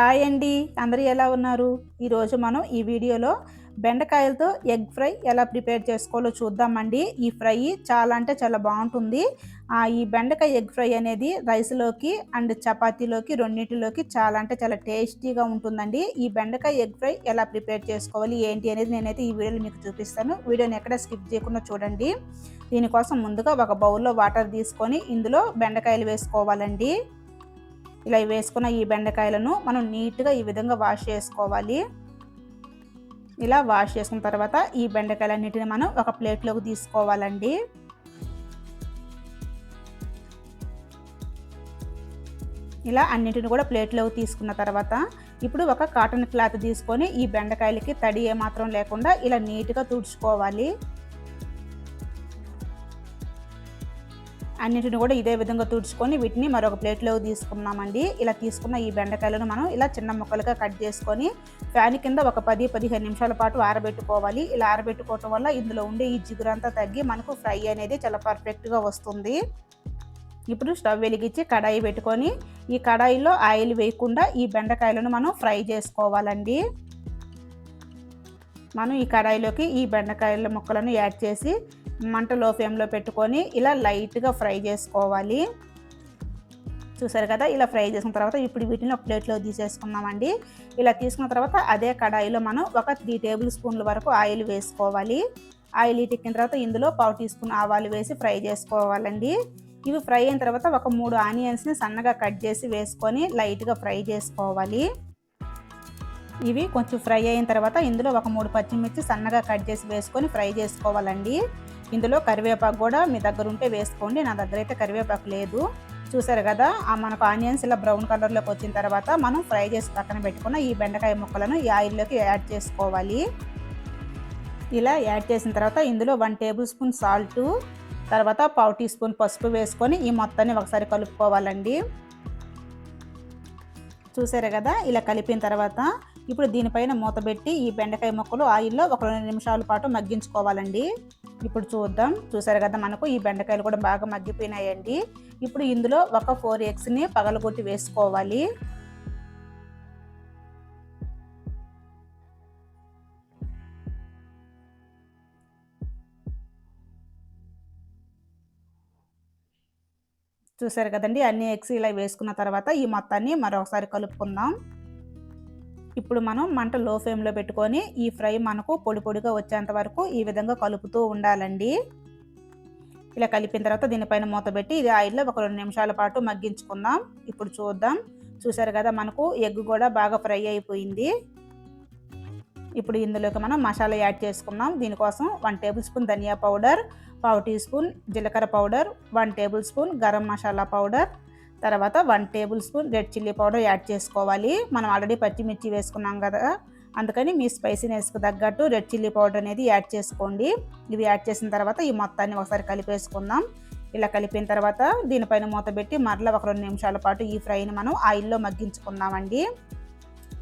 Hi అండి. అందరూ ఎలా ఉన్నారు? ఈరోజు మనం ఈ వీడియోలో బెండకాయలతో ఎగ్ ఫ్రై ఎలా ప్రిపేర్ చేసుకోవాలో చూద్దామండి. ఈ ఫ్రై చాలా అంటే చాలా బాగుంటుంది. ఈ బెండకాయ ఎగ్ ఫ్రై అనేది రైస్లోకి అండ్ చపాతీలోకి రెండింటిలోకి చాలా అంటే చాలా టేస్టీగా ఉంటుందండి. ఈ బెండకాయ ఎగ్ ఫ్రై ఎలా ప్రిపేర్ చేసుకోవాలి? ఏంటి అనేది నేనైతే ఈ వీడియోలో మీకు చూపిస్తాను. వీడియోని ఎక్కడ స్కిప్ చేయకుండా చూడండి. దీనికోసం ముందుగా ఒక బౌల్లో వాటర్ తీసుకొని ఇందులో బెండకాయలు వేసుకోవాలండి. ఇలా వేసుకున్న ఈ బెండకాయలను మనం నీట్గా ఈ విధంగా వాష్ చేసుకోవాలి. ఇలా వాష్ చేసుకున్న తర్వాత ఈ బెండకాయలన్నిటిని మనం ఒక ప్లేట్లోకి తీసుకోవాలండి. ఇలా అన్నిటిని కూడా ప్లేట్లోకి తీసుకున్న తర్వాత ఇప్పుడు ఒక కాటన్ క్లాత్ తీసుకొని ఈ బెండకాయలకి తడి ఏమాత్రం లేకుండా ఇలా నీట్గా తుడుచుకోవాలి. అన్నిటిని కూడా ఇదే విధంగా తుడుచుకొని వీటిని మరొక ప్లేట్లో తీసుకున్నామండి. ఇలా తీసుకున్న ఈ బెండకాయలను మనం ఇలా చిన్న ముక్కలుగా కట్ చేసుకొని ఫ్యాన్ కింద ఒక పది పదిహేను నిమిషాల పాటు ఆరబెట్టుకోవాలి. ఇలా ఆరబెట్టుకోవటం వల్ల ఇందులో ఉండే ఈ జిగురంతా తగ్గి మనకు ఫ్రై అనేది చాలా పర్ఫెక్ట్గా వస్తుంది. ఇప్పుడు స్టవ్ వెలిగించి కడాయి పెట్టుకొని ఈ కడాయిలో ఆయిల్ వేయకుండా ఈ బెండకాయలను మనం ఫ్రై చేసుకోవాలండి. మనం ఈ కడాయిలోకి ఈ బెండకాయల ముక్కలను యాడ్ చేసి మంట లో ఫ్లేమ్లో పెట్టుకొని ఇలా లైట్గా ఫ్రై చేసుకోవాలి. చూసారు కదా? ఇలా ఫ్రై చేసిన తర్వాత ఇప్పుడు వీటిని ఒక ప్లేట్లో తీసేసుకున్నామండి ఇలా తీసుకున్న తర్వాత అదే కడాయిలో మనం ఒక త్రీ టేబుల్ స్పూన్ల వరకు ఆయిల్ వేసుకోవాలి. ఆయిల్ ఇటెక్కిన తర్వాత ఇందులో పావు టీ స్పూన్ ఆవాలు వేసి ఫ్రై చేసుకోవాలండి. ఇవి ఫ్రై అయిన తర్వాత ఒక మూడు ఆనియన్స్ని సన్నగా కట్ చేసి వేసుకొని లైట్గా ఫ్రై చేసుకోవాలి. ఇవి కొంచెం ఫ్రై అయిన తర్వాత ఇందులో ఒక మూడు పచ్చిమిర్చి సన్నగా కట్ చేసి వేసుకొని ఫ్రై చేసుకోవాలండి. ఇందులో కరివేపాకు కూడా మీ దగ్గర ఉంటే వేసుకోండి. నా దగ్గర అయితే కరివేపాకు లేదు. చూసారు కదా మనకు ఆనియన్స్ ఇలా బ్రౌన్ కలర్లోకి వచ్చిన తర్వాత మనం ఫ్రై చేసి పక్కన పెట్టుకున్న ఈ బెండకాయ ముక్కలను ఈ ఆయిల్లోకి యాడ్ చేసుకోవాలి. ఇలా యాడ్ చేసిన తర్వాత ఇందులో వన్ టేబుల్ స్పూన్ సాల్ట్ తర్వాత పావు టీ స్పూన్ పసుపు వేసుకొని ఈ మొత్తాన్ని ఒకసారి కలుపుకోవాలండి. చూసారు కదా ఇలా కలిపిన తర్వాత ఇప్పుడు దీనిపైన మూత పెట్టి ఈ బెండకాయ ముక్కలు ఆయిల్లో ఒక రెండు నిమిషాల పాటు మగ్గించుకోవాలండి. ఇప్పుడు చూద్దాం. చూసారు కదా మనకు ఈ బెండకాయలు కూడా బాగా మగ్గిపోయినాయండి. ఇప్పుడు ఇందులో ఒక ఫోర్ ఎగ్స్ని పగలగొట్టి వేసుకోవాలి. చూసారు కదండి అన్ని ఎగ్స్ ఇలా వేసుకున్న తర్వాత ఈ మొత్తాన్ని మరొకసారి కలుపుకుందాం. ఇప్పుడు మనం మంట లో ఫ్లేమ్లో పెట్టుకొని ఈ ఫ్రై మనకు పొడి పొడిగా వచ్చేంత వరకు ఈ విధంగా కలుపుతూ ఉండాలండి. ఇలా కలిపిన తర్వాత దీనిపైన మూత పెట్టి ఇది ఆయిల్లో ఒక రెండు నిమిషాల పాటు మగ్గించుకుందాం. ఇప్పుడు చూద్దాం. చూసారు కదా మనకు ఎగ్ కూడా బాగా ఫ్రై అయిపోయింది. ఇప్పుడు ఇందులోకి మనం మసాలా యాడ్ చేసుకుందాం. దీనికోసం వన్ టేబుల్ స్పూన్ ధనియా పౌడర్ పావు టీ స్పూన్ జీలకర్ర powder one table spoon garam masala powder తర్వాత one table spoon red chilli powder add చేసుకోవాలి. మనం ఆల్రెడీ పచ్చిమిర్చి వేసుకున్నాం కదా అందుకని మీ స్పైసీనెస్కి తగ్గట్టు రెడ్ చిల్లీ పౌడర్ అనేది యాడ్ చేసుకోండి. ఇవి యాడ్ చేసిన తర్వాత ఈ మొత్తాన్ని ఒకసారి కలిపేసుకుందాం. ఇలా కలిపిన తర్వాత దీనిపైన మూత పెట్టి మరలా ఒక రెండు నిమిషాల పాటు ఈ ఫ్రైని మనం ఆయిల్లో మగ్గించుకుందామండి.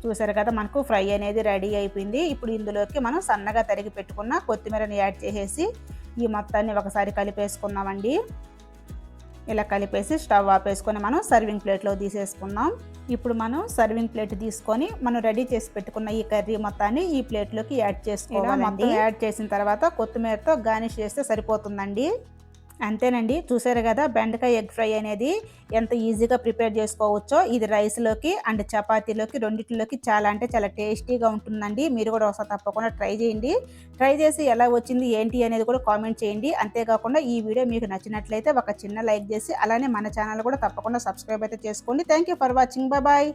చూసారు కదా మనకు ఫ్రై అనేది రెడీ అయిపోయింది. ఇప్పుడు ఇందులోకి మనం సన్నగా తరిగి పెట్టుకున్న కొత్తిమీరని యాడ్ చేసేసి ఈ మొత్తాన్ని ఒకసారి కలిపేసుకున్నామండి ఇలా కలిపేసి స్టవ్ ఆపేసుకొని మనం సర్వింగ్ ప్లేట్లో తీసేసుకుందాం. ఇప్పుడు మనం సర్వింగ్ ప్లేట్ తీసుకొని మనం రెడీ చేసి పెట్టుకున్న ఈ కర్రీ మొత్తాన్ని ఈ ప్లేట్లోకి యాడ్ చేసుకోవాలి మొత్తం యాడ్ చేసిన తర్వాత కొత్తిమీరతో గార్నిష్ చేస్తే సరిపోతుందండి. అంతేనండి. చూసారు కదా బెండకాయ ఎగ్ ఫ్రై అనేది ఎంత ఈజీగా ప్రిపేర్ చేసుకోవచ్చో ఇది రైస్లోకి అండ్ చపాతీలోకి రెండింటిలోకి చాలా అంటే చాలా టేస్టీగా ఉంటుందండి. మీరు కూడా ఒకసారి తప్పకుండా ట్రై చేయండి. ట్రై చేసి ఎలా వచ్చింది ఏంటి అనేది కూడా కామెంట్ చేయండి. అంతేకాకుండా ఈ వీడియో మీకు నచ్చినట్లయితే ఒక చిన్న లైక్ చేసి అలానే మన ఛానల్ కూడా తప్పకుండా సబ్స్క్రైబ్ అయితే చేసుకోండి. Thank for watching. బాయ్.